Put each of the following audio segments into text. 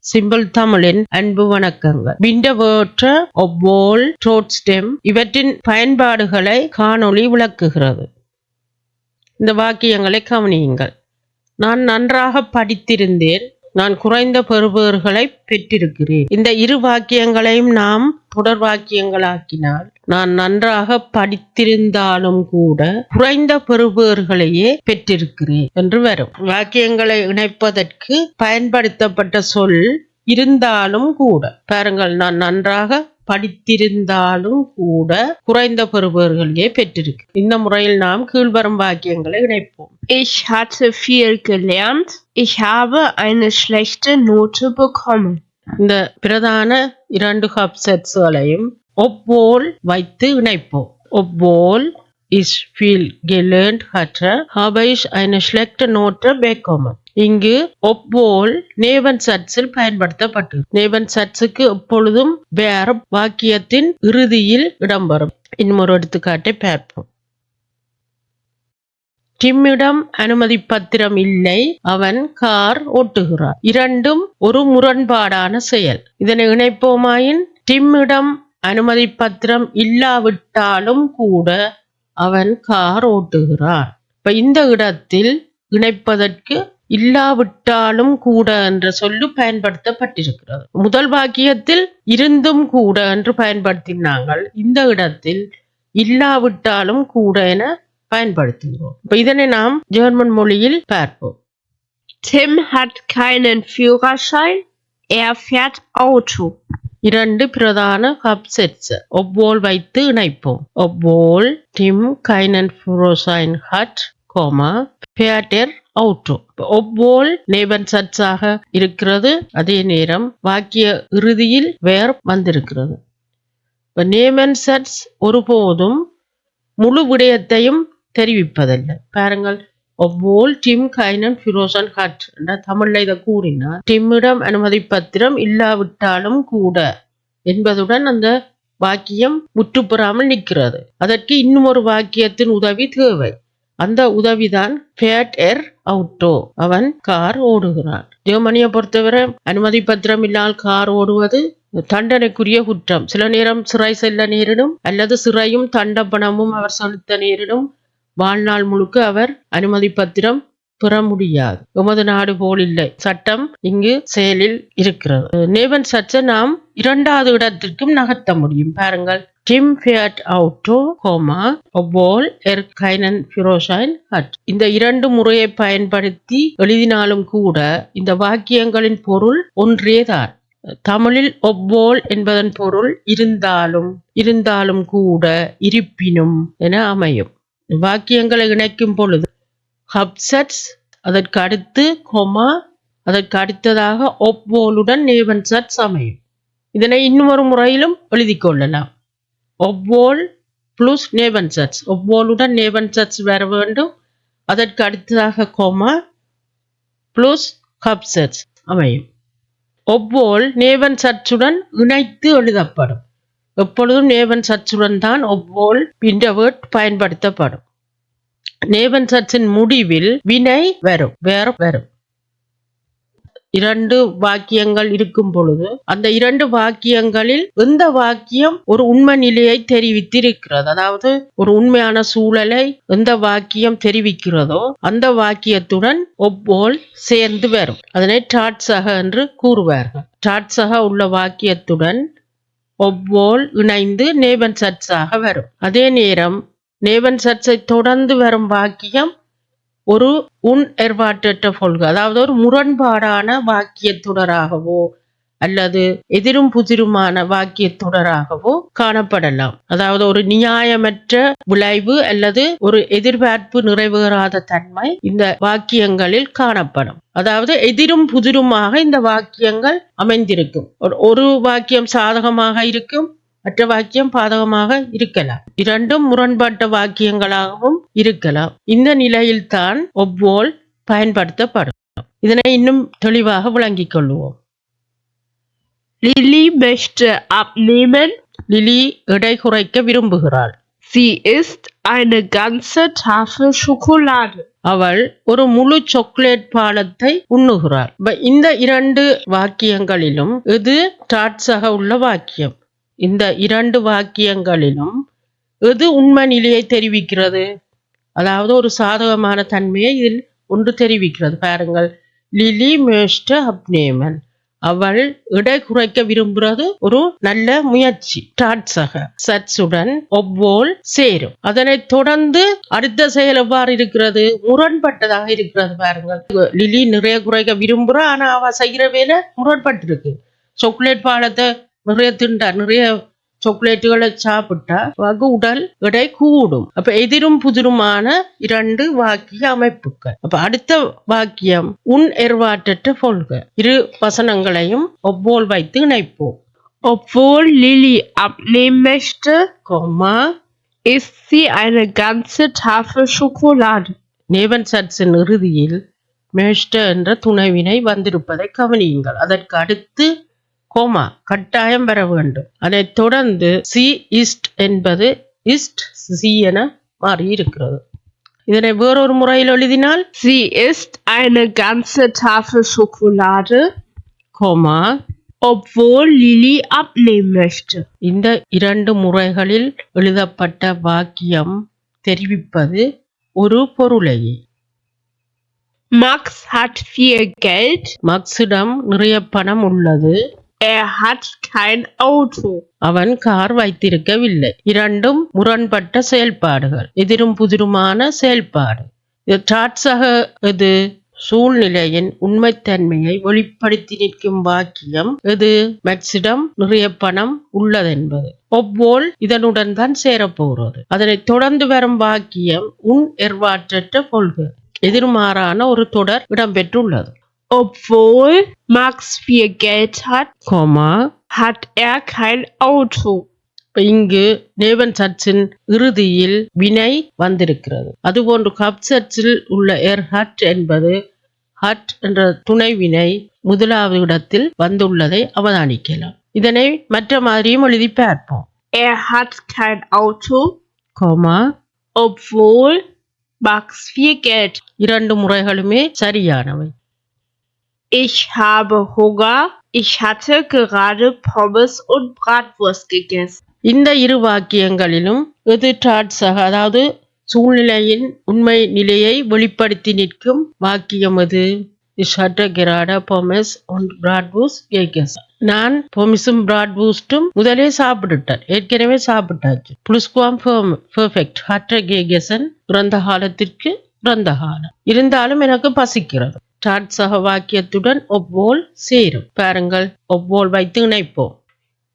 Simple தமிழின் அன்பு வணக்கங்கள். விண்டவேற்ற ஒவ்வோல் ட்ரோட்ஸ்டெம் இவற்றின் பயன்பாடுகளை காணொளி விளக்குகிறது. இந்த வாக்கியங்களை கவனியுங்கள். நான் நன்றாக படித்திருந்தேன். நான் குறைந்த பெறுபவர்களை பெற்றிருக்கிறேன். இந்த இரு வாக்கியங்களையும் நாம் தொடர் வாக்கியங்களாக்கினால் நான் நன்றாக படித்திருந்தாலும் கூட குறைந்த பெறுபேறுகளையே பெற்றிருக்கிறேன் என்று வரும் வாக்கியங்களை இணைப்பதற்கு பயன்படுத்தப்பட்ட சொல் இருந்தாலும் கூட பாருங்கள் நான் நன்றாக படித்திருந்தாலும் கூட குறைந்த பெறுபேறுகளையே பெற்றிருக்கு இந்த முறையில் நாம் கீழ்வரும் வாக்கியங்களை இணைப்போம் Ich hatte viel gelernt. Ich habe eine schlechte Note bekommen. இந்த பிரதான இரண்டு ஹப்செட்ஸ்களையும் ஒப்போல் வைத்து இணைப்போம். ஒப்போல் இஸ் ஃபீல் gelernt hatte habe ich eine schlechte Note bekommen இங்கு ஒப்போல் நேவன் சட்ஸில் பயன்படுத்தப்பட்டு நேவன் சட்ஸுக்கு எப்பொழுதும் வேற வாக்கியத்தின் இறுதியில் இடம்பெறும். இன்னொரு எடுத்துக்காட்டை பார்ப்போம். டிம்மிடம் அனுமதி பத்திரம் இல்லை அவன் கார் ஓட்டுகிறான். இரண்டும் ஒரு முரண்பாடான செயல். இதனை இணைப்போமாயின் டிம்மிடம் அனுமதி பத்திரம் இல்லாவிட்டாலும் கூட அவன் கார் ஓட்டுகிறான் இப்ப இந்த இடத்தில் இணைப்பதற்கு இல்லாவிட்டாலும் கூட என்ற சொல்லு பயன்படுத்தப்பட்டிருக்கிறது முதல் வாக்கியத்தில் இருந்தும் கூட என்று பயன்படுத்தினாங்கள் இந்த இடத்தில் இல்லாவிட்டாலும் கூட என பயன்படுத்துகிறோம் இப்ப இதனை நாம் ஜெர்மன் மொழியில் பார்ப்போம் Tim hat keinen Führerschein. Er fährt Auto. இரண்டு பிரதான ஹப் செட்ஸ் ஒவ்வோல் வைத்து இணைப்போம். ஒவ்வோல் டிம் கைனன் ஃபுரோசைன் ஹட் கோமா பேட்டர் அவுட்டோ ஒவ்வோல் நேபன் சட்ஸாக இருக்கிறது. அதே நேரம் வாக்கிய இறுதியில் வேர் வந்திருக்கிறது. இப்போ நேமன் சட்ஸ் ஒருபோதும் முழு விடயத்தையும் தெரிவிப்பதில்லை. பாருங்கள். ஒவ்வோல் டிம் கைனன் ஃபிரோசன் ஹட் என்ற தமிழ்ல இதை கூறினார் டிம்மிடம் அனுமதி பத்திரம் இல்லாவிட்டாலும் கூட என்பதுடன் அந்த வாக்கியம் முற்றுப்பெறாமல் நிற்கிறது. அதற்கு இன்னும் ஒரு வாக்கியத்தின் உதவி தேவை. அந்த உதவிதான் ஃபேட் எர் அவுட்டோ அவன் கார் ஓடுகிறான். ஜெர்மனியை பொறுத்தவரை அனுமதி பத்திரம் இல்லாமல் கார் ஓடுவது தண்டனைக்குரிய குற்றம். சில நேரம் சிறை செல்ல நேரிடும் அல்லது சிறையும் தண்டப்பணமும் அவர் செலுத்த நேரிடும். வாழ்நாள் முழுக்க அவர் அனுமதி பத்திரம் பெற முடியாது. எமது நாடு போல் இல்லை சட்டம் இங்கு செயலில் இருக்கிறது. நேவன் சர்ச்சை நாம் இரண்டாவது இடத்திற்கும் நகர்த்த முடியும். பாருங்கள். டிம் ஃபியட் அவுட்டோ ஹோமா ஒபோல் எர் கைனன் ஃபிரோஷைன் ஹட் இந்த இரண்டு முறையை பயன்படுத்தி எழுதினாலும் கூட இந்த வாக்கியங்களின் பொருள் ஒன்றேதான். தமிழில் ஒவ்வோல் என்பதன் பொருள் இருந்தாலும் இருந்தாலும் கூட இருப்பினும் என அமையும். வாக்கியங்களை இணைக்கும் பொழுது ஹப்சட்ஸ் அதற்கு அடுத்து கொமா அதற்கு அடுத்ததாக ஒப்போலுடன் நேவன் சட்ஸ் அமையும் இதனை இன்னொரு முறையிலும் எழுதி கொள்ளலாம். ஒவ்வோல் ப்ளஸ் நேவன் சட்ஸ் ஒவ்வோலுடன் நேவன் சட்ஸ் வர வேண்டும். அதற்கு அடுத்ததாக கோமா ப்ளஸ் ஹப்சட்ஸ் அமையும் ஒவ்வோல் நேவன் சட்ஸுடன் இணைத்து எழுதப்படும். எப்பொழுதும் நேவன் சர்ச்சுடன் தான் ஒவ்வோல் இன்டர்வேர்ட் பயன்படுத்தப்படும். நேவன் சர்ச்சின் முடிவில் வினை வரும் வேற வரும். இரண்டு வாக்கியங்கள் இருக்கும் பொழுது அந்த இரண்டு வாக்கியங்களில் எந்த வாக்கியம் ஒரு உண்மை நிலையை தெரிவித்திருக்கிறது? அதாவது ஒரு உண்மையான சூழலை எந்த வாக்கியம் தெரிவிக்கிறதோ அந்த வாக்கியத்துடன் ஒவ்வோல் சேர்ந்து வரும். அதனை டாட்சக என்று கூறுவார்கள். டாட்சக உள்ள வாக்கியத்துடன் ஒவ்வோல் இணைந்து நேவன் சட்ஸாக வரும். அதே நேரம் நேவன் சர்ச்சை தொடர்ந்து வரும் வாக்கியம் ஒரு உன் ஏற்பாட்டற்ற கொள்கை அதாவது ஒரு முரண்பாடான வாக்கியத்துடராகவோ அல்லது எதிரும் புதிருமான வாக்கியத்துடராகவோ காணப்படலாம். அதாவது ஒரு நியாயமற்ற விளைவு அல்லது ஒரு எதிர்பார்ப்பு நிறைவேறாத தன்மை இந்த வாக்கியங்களில் காணப்படும். அதாவது எதிரும் புதிருமாக இந்த வாக்கியங்கள் அமைந்திருக்கும். ஒரு வாக்கியம் சாதகமாக இருக்கும் மற்ற வாக்கியம் பாதகமாக இருக்கலாம். இரண்டும் முரண்பட்ட வாக்கியங்களாகவும் இருக்கலாம். இந்த நிலையில்தான் ஒவ்வோல் பயன்படுத்தப்படும். இதனை இன்னும் தெளிவாக விளங்கிக் கொள்வோம். Lilly அப் abnehmen. லிலி எடை குறைக்க விரும்புகிறாள். சி இஸ்ட் eine ganze Tafel Schokolade. அவள் ஒரு முழு சாக்லேட் பாலத்தை உண்ணுகிறாள். இந்த இரண்டு வாக்கியங்களிலும் இது டாட்ஸாக உள்ள வாக்கியம்? இந்த இரண்டு வாக்கியங்களிலும் எது உண்மை நிலையை தெரிவிக்கிறது? அதாவது ஒரு சாதகமான தன்மையை இதில் ஒன்று தெரிவிக்கிறது. பாருங்கள். லிலி மேஸ்ட அப்னேமன் அவள் இடை குறைக்க விரும்புறது ஒரு நல்ல முயற்சி. டாட்ஸாக சர்ச்சுடன் ஒவ்வோல் சேரும். அதனைத் தொடர்ந்து அடுத்த செயல் எவ்வாறு இருக்கிறது? முரண்பட்டதாக இருக்கிறது பாருங்கள். லிலி நிறைய குறைக்க விரும்புறா ஆனா அவ செய்கிற வேலை முரண்பட்டிருக்கு. சாக்லேட் பாலத்தை நிறைய திண்டா நிறைய சாக்லேட்டுகளை சாப்பிட்டா வகு உடல் எடை கூடும் அப்ப எதிரும் புதிருமான இரண்டு வாக்கிய அமைப்புகள் அப்ப அடுத்த வாக்கியம் உன் எர்வாட்டற்ற பொல்க இரு வசனங்களையும் ஒவ்வோல் வைத்து இணைப்போம் Obwohl Lilly abnehmen möchte, isst sie eine ganze Tafel Schokolade. நேவன் சட்ஸின் இறுதியில் மேஷ்ட என்ற துணைவினை வந்திருப்பதை கவனியுங்கள் அதற்கு அடுத்து கோமா கட்டாயம் வர வேண்டும். அதைத் தொடர்ந்து சி இஸ்ட் என்பது இஸ்ட் சி என மாறி இருக்கிறது இதனை வேறொரு முறையில் எழுதினால் சி இஸ்ட் eine ganze Tafel Schokolade, கோமா obwohl Lilly abnehmen möchte. இந்த இரண்டு முறைகளில் எழுதப்பட்ட வாக்கியம் தெரிவிப்பது ஒரு பொருளையே. Max hat viel Geld, மக்ஸிடம் நிறைய பணம் உள்ளது. Er hat kein Auto. அவன் கார் வைத்திருக்கவில்லை. இரண்டும் முரண்பட்ட செயல்பாடுகள் எதிரும் புதிருமான செயல்பாடு. இது இது சூழ்நிலையின் உண்மைத்தன்மையை வெளிப்படுத்தி நிற்கும் வாக்கியம். இது மேக்ஸிடம் நிறைய பணம் உள்ளதென்பது. ஒவ்வோல் இதனுடன் தான் சேரப்போகிறது. அதனை தொடர்ந்து வரும் வாக்கியம் உன் எர்வாற்றற்ற கொள்கை. எதிர்மாறான ஒரு தொடர் இடம்பெற்றுள்ளது. Obwohl Max viel Geld hat, கோமா hat er kein Auto. இங்கு நேவன் சர்ச்சின் இறுதியில் வினை வந்திருக்கிறது. அதுபோன்று கப் சர்ச்சில் உள்ள எர் ஹட் என்பது ஹட் என்ற துணை வினை முதலாவது இடத்தில் வந்துள்ளதை அவதானிக்கலாம். இதனை மற்ற மாதிரியும் எழுதி பார்ப்போம். Er hat kein Auto, கோமா obwohl Max viel Geld. இரண்டு முறைகளுமே சரியானவை. Ich habe Hunger. Ich hatte gerade Pommes und Bratwurst gegessen. இந்த இரு வாக்கியங்களிலும் எது அதாவது சூழ்நிலையின் உண்மை நிலையை வெளிப்படுத்தி நிற்கும் வாக்கியம் அது. இஷட்ட கிராட பொமெஸ் und பிராட்பூஸ் கேக்கஸ் நான் பொமிஸும் பிராட்பூஸ்டும் முதலே சாப்பிட்டுட்டேன். ஏற்கனவே சாப்பிட்டாச்சு. புளுஸ்குவாம் பெர்ஃபெக்ட் ஹட்ட கேகசன் பிறந்த காலத்திற்கு பிறந்த காலம். இருந்தாலும் எனக்கு பசிக்கிறது. டாட்ஸாக வாக்கியத்துடன் ஒவ்வோல் சேரும். பாருங்கள் ஒவ்வோல் வைத்து இணைப்போம்.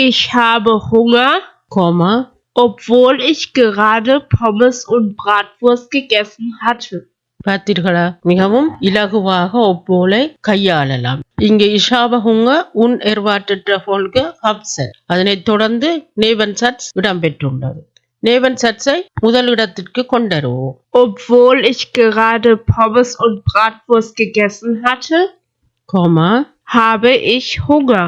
Ich habe Hunger, Komma, obwohl ich gerade Pommes und Bratwurst gegessen hatte. பார்த்தீர்களா? மிகவும் இலகுவாக ஒப்போலை கையாளலாம். இங்கு இஷாபகுங்க உன் ஏற்பாட்டற்ற போல்க ஹப்சன் அதனைத் தொடர்ந்து நேவன் சட்ஸ் இடம்பெற்றுள்ளது. நேவன் சட்ஸை முதல் இடத்திற்கு கொண்டருவோம் Obwohl ich gerade Pommes und Bratwurst gegessen hatte, கோமா habe ich Hunger.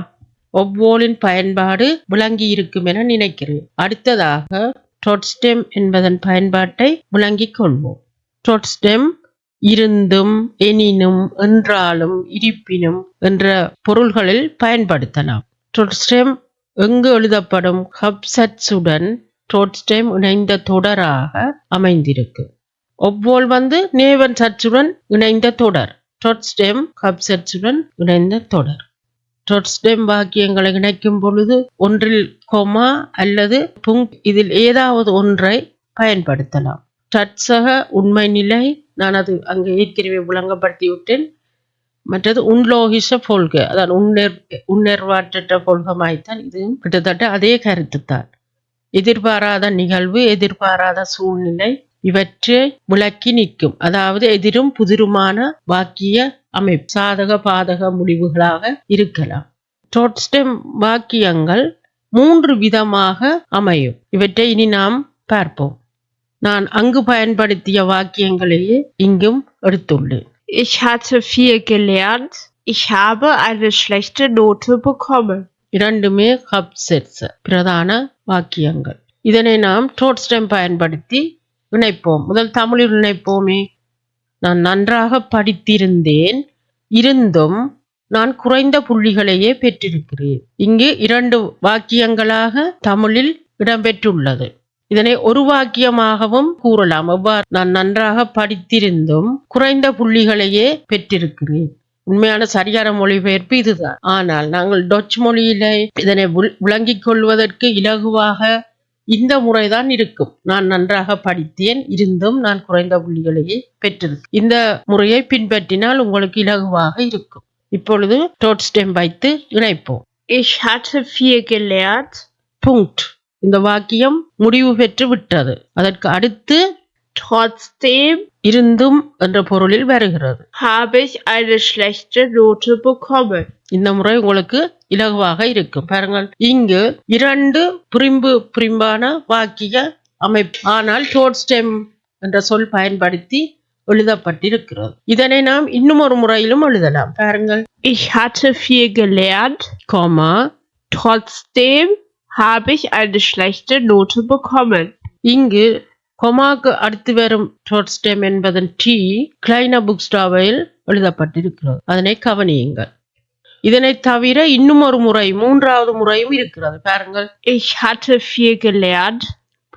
ஒவ்வோலின் பயன்பாடு விளங்கி இருக்கும் என நினைக்கிறேன். அடுத்ததாக டொட்ஸ்டெம் என்பதன் பயன்பாட்டை விளங்கிக் கொள்வோம். டொட்ஸ்டெம் இருந்தும் எனினும் என்றாலும் இருப்பினும் என்ற பொருள்களில் பயன்படுத்தலாம். டொட்ஸ்டெம் எங்கு எழுதப்படும் ஹப்சட்ஸுடன் டொட்ஸ்டெம் இணைந்த தொடராக அமைந்திருக்கு. ஒவ்வோல் வந்து நேவன் சர்ச்சுடன் இணைந்த தொடர். டொட்ஸ்டெம் சர்ச்சுடன் இணைந்த தொடர். டொட்ஸ்டெம் வாக்கியங்களை இணைக்கும் பொழுது ஒன்றில் கொமா அல்லது புங் இதில் ஏதாவது ஒன்றை பயன்படுத்தலாம். டட்சக உண்மை நிலை நான் அது அங்கே ஏற்கனவே விளங்கப்படுத்தி விட்டேன் மற்றது உன்லோகிஷ போல்க அதான் உன்னெர் உன்னெர்வாற்ற போல்கமாய்த்தான் இது. கிட்டத்தட்ட அதே கருத்து தான் எதிர்பாராத நிகழ்வு எதிர்பாராத சூழ்நிலை இவற்றை விளக்கி நிற்கும். அதாவது எதிரும் புதிருமான வாக்கிய அமைப்பு சாதக பாதக முடிவுகளாக இருக்கலாம். டோட்ஸ்டெம் வாக்கியங்கள் மூன்று விதமாக அமையும். இவற்றை இனி நாம் பார்ப்போம். நான் அங்கு பயன்படுத்திய வாக்கியங்களையே இங்கும் எடுத்துள்ளேன். Ich hatte viel gelernt. Ich habe eine schlechte Note bekommen. இரண்டுமே ஹப் செட்ஸ் பிரதான வாக்கியங்கள். இதனை நாம் டோட்ஸ்டம் பயன்படுத்தி இணைப்போம். முதல் தமிழில் இணைப்போமே. நான் நன்றாக படித்திருந்தேன். இருந்தும் நான் குறைந்த புள்ளிகளையே பெற்றிருக்கிறேன். இங்கு இரண்டு வாக்கியங்களாக தமிழில் இடம்பெற்றுள்ளது. இதனை ஒரு வாக்கியமாகவும் கூறலாம். எவ்வாறு? நான் நன்றாக படித்திருந்தும் குறைந்த புள்ளிகளையே பெற்றிருக்கிறேன். உண்மையான சரியான மொழிபெயர்ப்பு இதுதான். ஆனால் நாங்கள் டொச் மொழியில இதனை விளங்கிக் கொள்வதற்கு இலகுவாக இந்த முறைதான் இருக்கும். நான் நன்றாக படித்தேன் இருந்தும் நான் குறைந்த புள்ளிகளையே பெற்றிருக்கேன். இந்த முறையை பின்பற்றினால் உங்களுக்கு இலகுவாக இருக்கும். இப்பொழுது டோட் ஸ்டெம் வைத்து இணைப்போம். Ich hatte viel gelernt. புங்க்ட் இந்த வாக்கியம் முடிவு பெற்று விட்டது. அதற்கு அடுத்து Trotzdem இருந்தும் என்ற பொருளில் வருகிறது. habe ich eine schlechte Note bekommen. இந்த முறை உங்களுக்கு இலகுவாக இருக்கும். பாருங்கள் இங்கு இரண்டு பிரிம்பு பிரிம்பான வாக்கிய அமைப்பு. ஆனால் டோட் ஸ்டெம் என்ற சொல் பயன்படுத்தி எழுதப்பட்டிருக்கிறது. இதனை நாம் இன்னும் ஒரு முறையிலும் எழுதலாம். பாருங்கள். Ich hatte viel gelernt. கோமா Trotzdem habe ich eine schlechte Note bekommen. இங்கு கொமாக்கு அடுத்து வரும் டோட் ஸ்டெம் என்பதன் டி கிளைன புக் ஸ்டாவையில் எழுதப்பட்டிருக்கிறது. அதனை கவனியுங்கள். இதனை தவிர இன்னும் ஒரு முறை மூன்றாவது முறையும் இருக்கிறது. பாருங்கள். Ich hatte viel gelernt.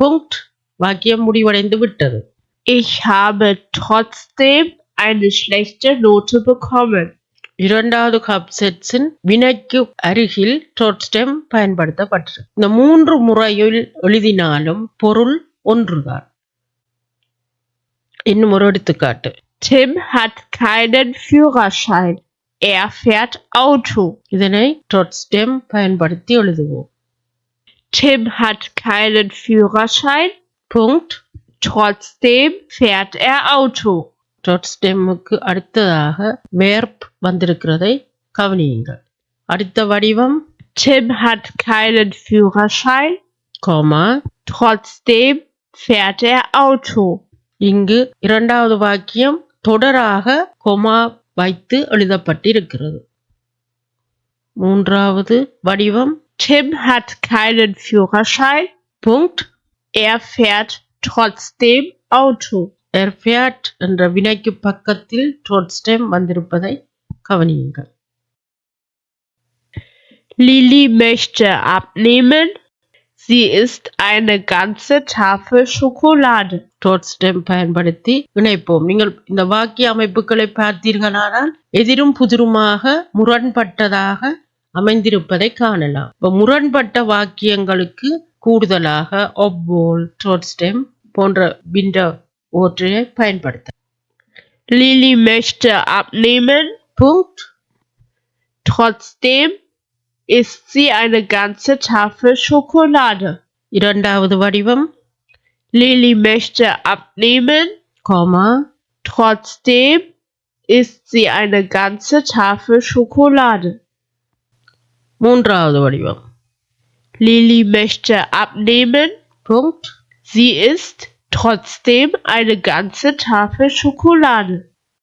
புங்க்ட் வாக்கியம் முடிவடைந்து விட்டது. Ich habe trotzdem eine schlechte Note bekommen. இரண்டாவது கப்செட்ஸின் வினைக்கு அருகில் டோட்ஸ்டெம் பயன்படுத்தப்பட்டிருக்கு இந்த மூன்று முறையில் எழுதினாலும் பொருள் ஒன்றுதான். இன்னும் ஒரு எடுத்துக்காட்டு Tim hat keinen Führerschein. Er fährt Auto. இதனை டோட்ஸ்டெம் பயன்படுத்தி எழுதுவோம் Tim hat keinen Führerschein. புங்க்ட் Trotzdem fährt er Auto. டோட்ஸ்டெம்முக்கு அடுத்ததாக வேர்ப் வந்திருக்கிறதை கவனியுங்கள் அடுத்த வடிவம் Tim hat keinen Führerschein. கோமா Trotzdem fährt er Auto. இங்கு இரண்டாவது வாக்கியம் தொடராக கொமா வைத்து எழுதப்பட்டிருக்கிறது மூன்றாவது வடிவம் Tim hat keinen Führerschein. Punkt. Er fährt trotzdem Auto. Er எர்ஃபியாட் என்ற வினைக்கு பக்கத்தில் trotzdem வந்திருப்பதை கவனியுங்கள் Lili möchte abnehmen. Sie isst eine ganze Tafel Schokolade. டோட்ஸ்டெம் பயன்படுத்தி இணைப்போம் நீங்கள் இந்த வாக்கிய அமைப்புகளை பார்த்தீர்களானால் எதிரும் புதிருமாக முரண்பட்டதாக அமைந்திருப்பதை காணலாம் இப்ப முரண்பட்ட வாக்கியங்களுக்கு கூடுதலாக ஒப்போல் டோட்ஸ்டெம் போன்ற பிண்ட ஓற்றையை பயன்படுத்த Lili möchte abnehmen. புங்க்ட் Trotzdem isst sie eine ganze Tafel Schokolade. இரண்டாவது வடிவம் Lili möchte abnehmen. Coma Trotzdem isst sie eine ganze Tafel Schokolade. மூன்றாவது வடிவம் Lili möchte abnehmen. புங்க்ட் Sie isst trotzdem eine ganze Tafel Schokolade.